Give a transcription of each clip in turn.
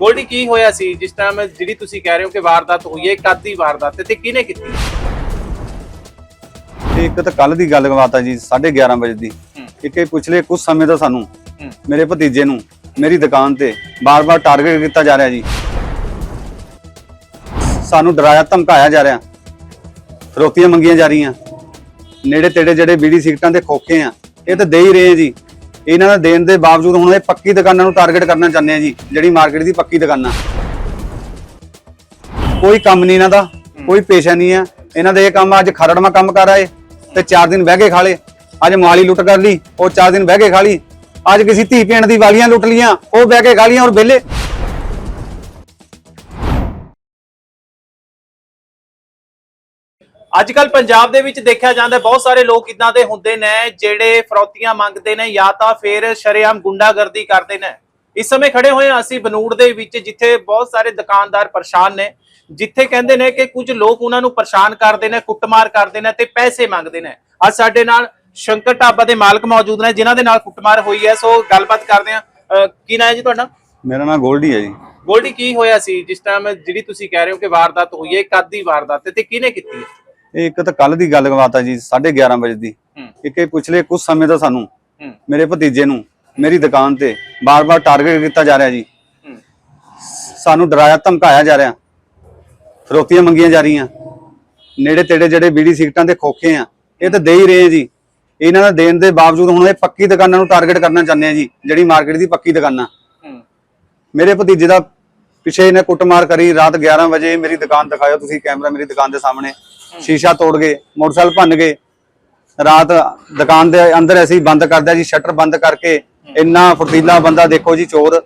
ਗੋਲਡੀ ਕੀ ਹੋਇਆ ਸੀ? ਜਿਸ ਟਾਈਮ ਜਿਹੜੀ ਤੁਸੀਂ ਕਹਿ ਰਹੇ ਹੋ ਕਿ ਵਾਰਦਾਤ ਹੋਈ ਹੈ ਕਾਦੀ ਵਾਰਦਾਤ ਤੇ ਕਿਹਨੇ ਕੀਤੀ? ਤੇ ਇੱਕ ਤਾਂ ਕੱਲ ਦੀ ਗੱਲ ਬਾਤ ਆ ਜੀ 11:30 ਵਜੇ ਦੀ। ਇੱਕ ਇਹ ਪਿਛਲੇ ਕੁਝ ਸਮੇਂ ਤੋਂ ਸਾਨੂੰ। ਮੇਰੇ ਭਤੀਜੇ ਨੂੰ ਮੇਰੀ ਦੁਕਾਨ ਤੇ ਬਾਰ-ਬਾਰ ਟਾਰਗੇਟ ਕੀਤਾ ਜਾ ਰਿਹਾ ਜੀ। ਸਾਨੂੰ ਡਰਾਇਆ ਧਮਕਾਇਆ ਜਾ ਰਿਹਾ। ਫਰੋਤੀਆਂ ਮੰਗੀਆਂ ਜਾ ਰਹੀਆਂ। ਨੇੜੇ ਤੇੜੇ ਜਿਹੜੇ ਬੀੜੀ ਸਿਗਰਟਾਂ ਦੇ ਖੋਖੇ ਆ ਇਹ ਤਾਂ ਦੇ ਹੀ ਰਹੇ ਜੀ। ਇਹਨਾਂ ਦਾ ਦੇਣ ਦੇ ਬਾਵਜੂਦ ਹੁਣ ਇਹ ਪੱਕੀ ਦੁਕਾਨਾਂ ਨੂੰ ਟਾਰਗੇਟ ਕਰਨਾ ਚਾਹੁੰਦੇ ਆ ਜੀ, ਜਿਹੜੀ ਮਾਰਕੀਟ ਦੀ ਪੱਕੀ ਦੁਕਾਨਾਂ। ਕੋਈ ਕੰਮ ਨਹੀਂ ਇਹਨਾਂ ਦਾ, ਕੋਈ ਪੇਸ਼ਾ ਨਹੀਂ ਆ। ਇਹਨਾਂ ਦਾ ਇਹ ਕੰਮ ਅੱਜ ਖਰੜਮਾ ਕੰਮ ਕਰ ਆਏ ਤੇ 4 ਦਿਨ ਬਹਿ ਕੇ ਖਾ ਲੇ ਅੱਜ ਮੋਹਾਲੀ ਲੁੱਟ ਕਰ ਲਈ, ਉਹ 4 ਦਿਨ ਬਹਿ ਕੇ ਖਾ ਲਈ। ਅੱਜ ਕਿਸੇ ਧੀ ਭੈਣ ਦੀ ਵਾਲੀਆਂ ਲੁੱਟ ਲੀਆਂ ਉਹ ਬਹਿ ਕੇ ਖਾ ਲੀਆਂ ਔਰ ਵਿਹਲੇ। ਅੱਜ ਕੱਲ ਪੰਜਾਬ ਦੇ ਵਿੱਚ ਦੇਖਿਆ ਜਾਂਦਾ ਬਹੁਤ ਸਾਰੇ ਲੋਕ ਇਦਾਂ ਦੇ ਹੁੰਦੇ ਨੇ ਜਿਹੜੇ ਫਰੌਤੀਆਂ ਮੰਗਦੇ ਨੇ ਜਾਂ ਤਾਂ ਫਿਰ ਸ਼ਰੇਆਮ ਗੁੰਡਾਗਰਦੀ ਕਰਦੇ ਨੇ। ਇਸ ਸਮੇਂ ਖੜੇ ਹੋਏ ਹਾਂ ਅਸੀਂ ਬਨੂੜ ਦੇ ਵਿੱਚ ਜਿੱਥੇ ਬਹੁਤ ਸਾਰੇ ਦੁਕਾਨਦਾਰ ਪਰੇਸ਼ਾਨ ਨੇ ਜਿੱਥੇ ਕਹਿੰਦੇ ਨੇ ਕਿ ਕੁਝ ਲੋਕ ਉਹਨਾਂ ਨੂੰ ਪਰੇਸ਼ਾਨ ਕਰਦੇ ਨੇ ਕੁੱਟਮਾਰ ਕਰਦੇ ਨੇ ਤੇ ਪੈਸੇ ਮੰਗਦੇ ਨੇ। ਅੱਜ ਸਾਡੇ ਨਾਲ ਸ਼ੰਕਰ ਢਾਬਾ ਦੇ ਮਾਲਕ ਮੌਜੂਦ ਨੇ ਜਿਨ੍ਹਾਂ ਦੇ ਨਾਲ ਕੁੱਟਮਾਰ ਹੋਈ ਹੈ। ਸੋ ਗੱਲਬਾਤ ਕਰਦੇ ਹਾਂ। ਕੀ ਨਾਂ ਹੈ ਜੀ ਤੁਹਾਡਾ? ਮੇਰਾ ਨਾਮ ਗੋਲਡੀ ਹੈ ਜੀ। ਗੋਲਡੀ ਕੀ ਹੋਇਆ ਸੀ? ਜਿਸ ਟਾਈਮ ਜਿਹੜੀ ਤੁਸੀਂ ਕਹਿ ਰਹੇ ਹੋ ਕਿ ਵਾਰਦਾਤ ਹੋਈ ਹੈ ਕਾਦੀ ਵਾਰਦਾਤ ਤੇ ਕਿਹਨੇ ਕੀਤੀ ਹੈ? ਇੱਕ ਤਾਂ ਕੱਲ ਦੀ ਗੱਲ ਆ ਜੀ 11:30 ਵਜੇ ਦੀ। ਇੱਕ ਇਹ ਪਿਛਲੇ ਕੁਝ ਸਮੇਂ ਤੋਂ ਸਾਨੂੰ ਮੇਰੇ ਭਤੀਜੇ ਨੂੰ ਮੇਰੀ ਦੁਕਾਨ ਤੇ ਬਾਰ-ਬਾਰ ਟਾਰਗੇਟ ਕੀਤਾ ਜਾ ਰਿਹਾ ਜੀ। ਸਾਨੂੰ ਡਰਾਇਆ ਧਮਕਾਇਆ ਜਾ ਰਿਹਾ। ਫਰੋਤੀਆਂ ਮੰਗੀਆਂ ਜਾ ਰਹੀਆਂ। ਨੇੜੇ ਤੇੜੇ ਜਿਹੜੇ ਬੀੜੀ ਸਿਗਰਟਾਂ ਦੇ ਖੋਖੇ ਆ ਇਹ ਤਾਂ ਦੇ ਹੀ ਰਹੇ ਆ ਜੀ। ਇਹਨਾਂ ਦਾ ਦੇਣ ਦੇ ਬਾਵਜੂਦ ਹੁਣ ਇਹ ਪੱਕੀ ਦੁਕਾਨਾਂ ਨੂੰ ਟਾਰਗੇਟ ਕਰਨਾ ਚਾਹੁੰਦੇ ਆ ਜੀ ਜਿਹੜੀ ਮਾਰਕੀਟ ਦੀ ਪੱਕੀ ਦੁਕਾਨਾਂ। ਮੇਰੇ ਭਤੀਜੇ ਦਾ ਪਿਛੇ ਇਹਨੇ ਕੁੱਟਮਾਰ ਕਰੀ ਰਾਤ 11 ਵਜੇ ਮੇਰੀ ਦੁਕਾਨ ਦਿਖਾਇਓ ਤੁਸੀਂ ਕੈਮਰਾ ਮੇਰੀ ਦੁਕਾਨ ਦੇ ਸਾਹਮਣੇ। ਸ਼ੀਸ਼ਾ ਤੋੜ ਗਏ ਮੋਟਰਸਾਈਕਲ ਭੰਨ ਗਏ। ਰਾਤ ਦੁਕਾਨ ਦੇ ਅੰਦਰ ਅਸੀਂ ਬੰਦ ਕਰਦਿਆ ਜੀ ਸ਼ਟਰ ਬੰਦ ਕਰਕੇ ਇੰਨਾ ਫੁਰਤੀਲਾ ਬੰਦਾ ਦੇਖੋ ਜੀ ਚੋਰ।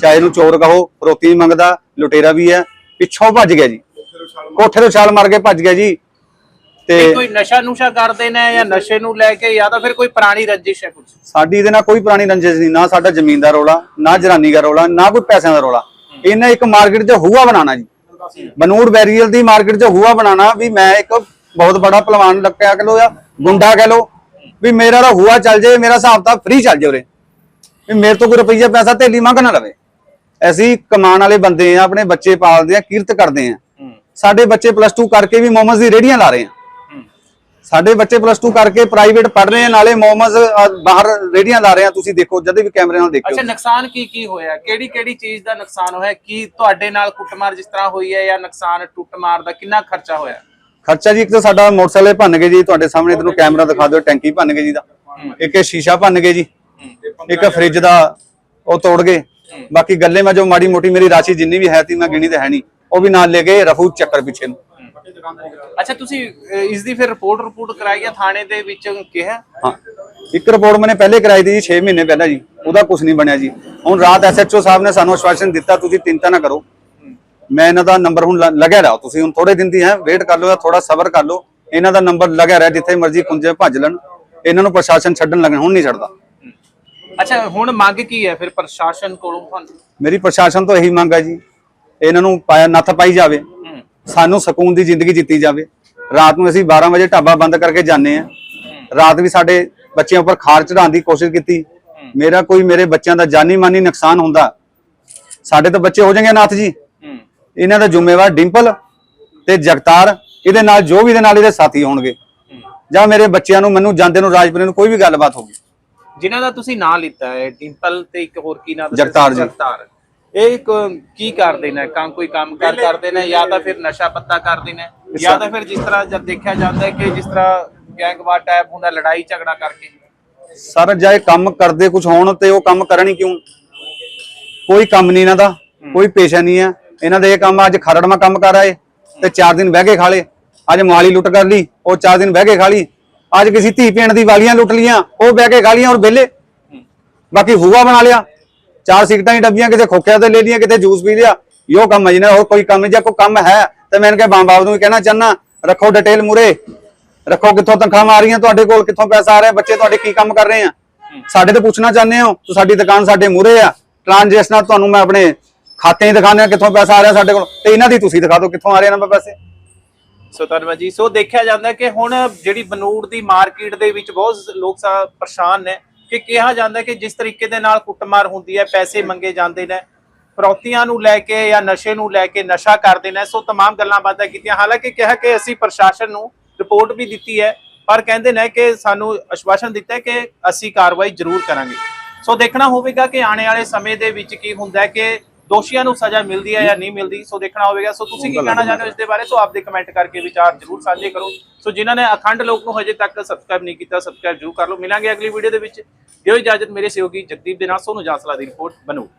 ਚਾਹੇ ਨੂੰ ਚੋਰ ਕਹੋ ਨਹੀਂ ਮੰਗਦਾ ਲੁਟੇਰਾ ਵੀ ਹੈ। ਪਿੱਛੋਂ ਭੱਜ ਗਿਆ ਜੀ। ਕੋਠੇ ਤੋਂ ਛਾਲ ਮਾਰ ਕੇ ਭੱਜ ਗਿਆ ਜੀ। ਤੇ ਤੇ ਕੋਈ ਨਸ਼ਾ ਨੁਸ਼ਾ ਕਰਦੇ ਨੇ ਜਾਂ ਨਸ਼ੇ ਨੂੰ ਲੈ ਕੇ ਜਾਂ ਤਾਂ ਫਿਰ ਕੋਈ ਪੁਰਾਣੀ ਰੰਜਿਸ਼ ਹੈ ਕੁਝ ਸਾਡੀ ਇਹਦੇ ਨਾਲ ਕੋਈ ਪੁਰਾਣੀ ਰੰਜਿਸ਼ ਨਹੀਂ ਨਾ ਸਾਡਾ ਜ਼ਮੀਨ ਦਾ ਰੋਲਾ ਨਾ ਜਰਾਨੀ ਦਾ ਰੋਲਾ ਨਾ ਕੋਈ ਪੈਸਿਆਂ ਦਾ ਰੋਲਾ। ਇਹਨੇ ਇੱਕ ਮਾਰਕੀਟ 'ਚ ਹੂਆ ਬਣਾਉਣਾ ਜੀ। ਬਨੂੜ ਬੈਰੀਅਲ ਦੀ ਮਾਰਕੀਟ 'ਚ ਹੂਆ ਬਣਾਉਣਾ ਵੀ ਮੈਂ ਇੱਕ ਬਹੁਤ ਬੜਾ ਪਹਿਲਵਾਨ ਲੱਗਿਆ ਕਹ ਲੋ ਜਾਂ ਗੁੰਡਾ ਕਹ ਲੋ ਵੀ ਮੇਰਾ ਤਾਂ ਹੂਆ ਚੱਲ ਜੇ ਮੇਰਾ ਹਿਸਾਬ ਤਾਂ ਫ੍ਰੀ ਚੱਲ ਜੇ ਉਰੇ। ਵੀ ਮੇਰੇ ਤੋਂ ਕੋਈ ਰੁਪਈਆ ਪੈਸਾ ਥੇਲੀ ਮੰਗ ਨਾ ਲਵੇ। ਅਸੀਂ ਕਮਾਉਣ ਵਾਲੇ ਬੰਦੇ ਆ ਆਪਣੇ ਬੱਚੇ ਪਾਲਦੇ ਆ ਕਿਰਤ ਕਰਦੇ ਆ। ਸਾਡੇ ਬੱਚੇ ਪਲੱਸ 2 ਕਰਕੇ ਵੀ ਮੋਮੋਸ ਦੀ ਰੇੜੀਆਂ ਲਾ ਰਹੇ ਆ। ਸਾਡੇ ਬੱਚੇ ਪਲੱਸ 2 ਕਰਕੇ ਪ੍ਰਾਈਵੇਟ ਪੜ੍ਹ ਰਹੇ ਆ ਨਾਲੇ ਮੋਮੋਸ ਬਾਹਰ ਰੇੜੀਆਂ ਲਾ ਰਹੇ ਆ ਤੁਸੀਂ ਦੇਖੋ ਜਦ ਵੀ ਕੈਮਰੇ ਨਾਲ ਦੇਖਿਓ। ਅੱਛਾ ਨੁਕਸਾਨ ਕੀ ਕੀ ਹੋਇਆ? ਕਿਹੜੀ ਕਿਹੜੀ ਚੀਜ਼ ਦਾ ਨੁਕਸਾਨ ਹੋਇਆ? ਕੀ ਤੁਹਾਡੇ ਨਾਲ ਕੁੱਟਮਾਰ ਜਿਸ ਤਰ੍ਹਾਂ ਹੋਈ ਹੈ ਜਾਂ ਨੁਕਸਾਨ ਟੁੱਟਮਾਰ ਦਾ ਕਿੰਨਾ ਖਰਚਾ ਹੋਇਆ? ਖਰਚਾ ਜੀ ਇੱਕ ਤਾਂ ਸਾਡਾ ਮੋਟਰਸਾਈਕਲ ਭੰਨ ਗਏ ਜੀ ਤੁਹਾਡੇ ਸਾਹਮਣੇ ਤੁਹਾਨੂੰ ਕੈਮਰਾ ਦਿਖਾ ਦਿਓ ਟੈਂਕੀ ਭੰਨ ਗਏ ਜੀ ਦਾ। ਇੱਕ ਇਹ ਸ਼ੀਸ਼ਾ ਭੰਨ ਗਏ ਜੀ ਇੱਕ ਫ੍ਰਿਜ ਦਾ ਉਹ ਤੋੜ ਗਏ। ਬਾਕੀ ਗੱਲੇ ਮੈਂ ਜੋ ਮਾੜੀ ਮੋਟੀ ਮੇਰੀ ਰਾਸ਼ੀ ਜਿੰਨੀ ਵੀ ਹੈ ਤੀ ਮੈਂ ਗਿਣੀ ਤੇ ਹੈ ਨਹੀਂ। ਉਹ ਵੀ ਨਾਲ ਲੈ ਗਏ ਰਫੂ ਚੱਕਰ ਪਿੱਛੇ ਨੂੰ। ਅੱਛਾ ਤੁਸੀਂ ਇਸ ਦੀ ਫਿਰ ਰਿਪੋਰਟ ਰਿਪੋਰਟ ਕਰਾਈ ਹੈ ਥਾਣੇ ਦੇ ਵਿੱਚ ਕਿਹਾ? ਹਾਂ। ਇੱਕ ਰਿਪੋਰਟ ਮੈਨੇ ਪਹਿਲੇ ਕਰਾਈ ਜੀ 6 ਮਹੀਨੇ ਪਹਿਲਾਂ ਜੀ। ਉਹਦਾ ਕੁਝ ਨਹੀਂ ਬਣਿਆ ਜੀ। ਹੁਣ ਰਾਤ ਐਸਐਚਓ ਸਾਹਿਬ ਨੇ ਸਾਨੂੰ ਆਸ਼ਵਾਸਨ ਦਿੱਤਾ ਤੁਸੀਂ ਚਿੰਤਾ ਨਾ ਕਰੋ। ਮੈਂ ਇਹਨਾਂ ਦਾ ਨੰਬਰ ਹੁਣ ਲੱਗਿਆ ਰਿਹਾ। ਤੁਸੀਂ ਹੁਣ ਥੋੜੇ ਦਿਨ ਦੀ ਹੈ ਵੇਟ ਕਰ ਲਓ ਜਾਂ ਥੋੜਾ ਸਬਰ ਕਰ ਲਓ। ਇਹਨਾਂ ਦਾ ਨੰਬਰ ਲੱਗਿਆ ਰਿਹਾ ਜਿੱਥੇ ਮਰਜ਼ੀ ਕੁੰਜੇ ਭੱਜ ਲੈਣ। ਇਹਨਾਂ ਨੂੰ ਪ੍ਰਸ਼ਾਸਨ ਛੱਡਣ ਲੱਗਣ ਹੁਣ ਨਹੀਂ ਛੱਡਦਾ। ਅੱਛਾ ਹੁਣ ਮੰਗ ਕੀ ਹੈ ਫਿਰ ਪ੍ਰਸ਼ਾਸਨ ਕੋਲੋਂ ਤੁਹਾਨੂੰ? ਮੇਰੀ ਪ੍ਰਸ਼ਾਸਨ ਤੋਂ ਇਹੀ ਮੰਗ ਹੈ ਜੀ। ਇਹਨਾਂ ਨੂੰ ਪਾਇਆ ਨੱਥ ਪਾਈ ਜਾਵੇ। ਸਾਨੂੰ ਸਕੂਨ ਦੀ ਜ਼ਿੰਦਗੀ ਜਿੱਤੀ ਜਾਵੇ। ਰਾਤ ਨੂੰ ਅਸੀਂ 12 ਵਜੇ ਢਾਬਾ ਬੰਦ ਕਰਕੇ ਜਾਂਦੇ ਆ ਰਾਤ ਵੀ ਸਾਡੇ ਬੱਚਿਆਂ ਉੱਪਰ ਖਾਰ ਚੜਾਉਣ ਦੀ ਕੋਸ਼ਿਸ਼ ਕੀਤੀ। ਮੇਰਾ ਕੋਈ ਮੇਰੇ ਬੱਚਿਆਂ ਦਾ ਜਾਨੀ ਮਾਨੀ ਨੁਕਸਾਨ ਹੁੰਦਾ। ਸਾਡੇ ਤਾਂ ਬੱਚੇ ਹੋ ਜਾਣਗੇ ਨਾਥ ਜੀ। ਇਹਨਾਂ ਦਾ ਜ਼ਿੰਮੇਵਾਰ ਡਿੰਪਲ ਤੇ ਜਗਤਾਰ ਇਹਦੇ ਨਾਲ ਜੋ ਵੀ ਇਹਦੇ ਨਾਲ ਇਹਦੇ ਸਾਥੀ ਹੋਣਗੇ। ਜਾਂ ਮੇਰੇ ਬੱਚਿਆਂ ਨੂੰ ਮੈਨੂੰ ਜਾਂਦੇ ਨੂੰ ਰਾਜਪੁਰੇ ਨੂੰ ਕੋਈ ਵੀ ਗੱਲਬਾਤ ਹੋਗੀ ਜਿਨ੍ਹਾਂ ਦਾ ਤੁਸੀਂ ਨਾਂ ਲਿੱਤਾ ਹੈ ਡਿੰਪਲ ਤੇ ਇੱਕ ਹੋਰ ਕੀ ਨਾਮ? ਜਗਤਾਰ ਜੀ। ਜਗਤਾਰ। ਇਹ ਕੀ ਕਰਦੇ ਨੇ? ਕੰਮ ਕੋਈ ਕੰਮ ਕਾਰ ਕਰਦੇ ਨੇ ਜਾਂ ਤਾਂ ਫਿਰ ਨਸ਼ਾ ਪੱਤਾ ਕਰਦੇ ਨੇ? ਜਾਂ ਤਾਂ ਫਿਰ ਜਿਸ ਤਰ੍ਹਾਂ ਜਦ ਦੇਖਿਆ ਜਾਂਦਾ ਹੈ ਕਿ ਜਿਸ ਤਰ੍ਹਾਂ ਗੈਂਗਵਾਰ ਟਾਈਪ ਹੁੰਦਾ ਲੜਾਈ ਝਗੜਾ ਕਰਕੇ। ਸਰ ਜਾਏ ਕੰਮ ਕਰਦੇ ਕੁਝ ਹੋਣ ਤੇ ਉਹ ਕੰਮ ਕਰਨ ਹੀ ਕਿਉਂ? ਕੋਈ ਕੰਮ ਨਹੀਂ ਇਹਨਾਂ ਦਾ ਕੋਈ ਪੇਸ਼ਾ ਨਹੀਂ ਹੈ। ਇਹਨਾਂ ਦੇ ਇਹ ਕੰਮ ਅੱਜ ਖਰੜਮਾ ਕੰਮ ਕਰ ਆਏ ਤੇ 4 ਦਿਨ ਬਹਿ ਕੇ ਖਾ ਅੱਜ ਮਾਲੀ ਲੁੱਟ ਕਰ ਲਈ ਉਹ 4 ਦਿਨ ਬਹਿ ਕੇ ਖਾ ਲਈ। ਅੱਜ ਕਿਸੇ ਧੀ ਭੈਣ ਦੀ ਵਾਲੀਆਂ ਲੁੱਟ ਲੀਆਂ ਉਹ ਬਹਿ ਕੇ ਖਾ ਲੀਆਂ ਔਰ ਵਿਹਲੇ। ਬਾਕੀ ਹੂਆ ਬਣਾ ਲਿਆ। ਚਾਰ ਸਿਗਟਾਂ ਦੀ ਡੱਬੀਆਂ ਕਿਤੇ ਖੋਖਿਆ ਤੇ ਲੈ ਲੀਆਂ ਕਿਤੇ ਜੂਸ ਪੀ ਲਿਆ। ਇਹੋ ਕੰਮ ਹੈ ਜਿਹਨੇ ਹੋਰ ਕੋਈ ਕੰਮ ਨਹੀਂ। ਜੇ ਕੋਈ ਕੰਮ ਹੈ, ਤੇ ਮੈਂ ਇਹਨਾਂ ਕੇ ਨੂੰ ਕਹਿਣਾ ਚਾਹਨਾ ਰੱਖੋ ਡਿਟੇਲ ਮੁਰੇ ਰੱਖੋ ਕਿੱਥੋਂ ਤਨਖਾਹਾਂ ਆ ਰਹੀਆਂ, ਤੁਹਾਡੇ ਕੋਲ ਕਿੱਥੋਂ ਪੈਸਾ ਆ ਰਿਹਾ, ਬੱਚੇ ਤੁਹਾਡੇ ਕੀ ਕੰਮ ਕਰ ਰਹੇ ਆ? ਸਾਡੇ ਤੇ ਪੁੱਛਣਾ ਚਾਹੁੰਦੇ ਹੋ? ਤਾਂ ਸਾਡੀ ਦੁਕਾਨ ਸਾਡੇ ਮੂਰੇ ਆ। ਟ੍ਰਾਂਜੈਕਸ਼ਨਾਂ ਤੁਹਾਨੂੰ ਮੈਂ ਆਪਣੇ ਖਾਤੇ ਹੀ ਦਿਖਾਉਂਦੇ ਆ ਕਿੱਥੋਂ ਪੈਸਾ ਆ ਰਿਹਾ ਸਾਡੇ ਕੋਲ। ਤੇ ਇਹਨਾਂ ਦੀ ਤੁਸੀਂ ਦਿਖਾ ਦਿਓ ਕਿੱਥੋਂ ਆ ਰਹੇ ਇਹਨਾਂ ਪੈਸੇ। ਸੋ ਧੰਨਵਾਦ ਜੀ। ਸੋ ਦੇਖਿਆ ਜਾਂਦਾ ਕਿ ਹੁਣ ਜਿਹੜੀ ਬਨੂੜ ਦੀ ਮਾਰਕੀਟ ਦੇ ਵਿੱਚ ਬਹੁਤ ਲੋਕ ਸਾ ਪਰੇਸ਼ਾਨ ਨੇ। ਕਿ ਕਿਹਾ ਜਾਂਦਾ ਹੈ ਕਿ ਜਿਸ ਤਰੀਕੇ ਦੇ ਨਾਲ ਕੁੱਟਮਾਰ ਹੁੰਦੀ ਹੈ ਪੈਸੇ ਮੰਗੇ ਜਾਂਦੇ ਨੇ ਫਰੌਤੀਆਂ ਨੂੰ ਲੈ ਕੇ ਜਾਂ ਨਸ਼ੇ ਨੂੰ ਲੈ ਕੇ ਨਸ਼ਾ ਕਰਦੇ ਨੇ ਸੋ तमाम ਗੱਲਾਂ ਬਾਤਾਂ ਕੀਤੀਆਂ ਹਾਲਾਂਕਿ ਕਿਹਾ ਕਿ ਅਸੀਂ ਪ੍ਰਸ਼ਾਸਨ ਨੂੰ ਰਿਪੋਰਟ ਵੀ ਦਿੱਤੀ ਹੈ ਪਰ ਕਹਿੰਦੇ ਨੇ ਕਿ ਸਾਨੂੰ ਆਸ਼ਵਾਸਨ ਦਿੱਤਾ ਹੈ ਕਿ ਅਸੀਂ ਕਾਰਵਾਈ ਜ਼ਰੂਰ ਕਰਾਂਗੇ ਸੋ ਦੇਖਣਾ ਹੋਵੇਗਾ ਕਿ ਆਉਣ ਵਾਲੇ ਸਮੇਂ ਦੇ ਵਿੱਚ ਕੀ ਹੁੰਦਾ ਹੈ ਕਿ ਦੋਸ਼ੀਆਂ ਨੂੰ ਸਜ਼ਾ ਮਿਲਦੀ ਹੈ ਜਾਂ ਨਹੀਂ ਮਿਲਦੀ ਸੋ ਦੇਖਣਾ ਹੋਵੇਗਾ। ਸੋ ਤੁਸੀਂ ਕੀ ਕਹਿਣਾ ਚਾਹੁੰਦੇ ਹੋ ਇਸ ਦੇ ਬਾਰੇ? ਸੋ ਆਪਦੇ ਕਮੈਂਟ ਕਰਕੇ ਵਿਚਾਰ ਜ਼ਰੂਰ ਸਾਂਝੇ ਕਰੋ। ਸੋ ਜਿਨ੍ਹਾਂ ਨੇ ਅਖੰਡ ਲੋਕ ਨੂੰ ਹਜੇ ਤੱਕ ਸਬਸਕ੍ਰਾਈਬ ਨਹੀਂ ਕੀਤਾ ਸਬਸਕ੍ਰਾਈਬ ਜ਼ਰੂਰ ਕਰ ਲਓ। ਮਿਲਾਂਗੇ ਅਗਲੀ ਵੀਡੀਓ ਦੇ ਵਿੱਚ। ਦਿਓ ਇਜਾਜ਼ਤ ਮੇਰੇ ਸਹਿਯੋਗੀ ਜਗਦੀਪ ਦੇ ਨਾਲ। ਸੋਨੂੰ ਜਾਸਲਾ ਦੀ ਰਿਪੋਰਟ ਬਣੂ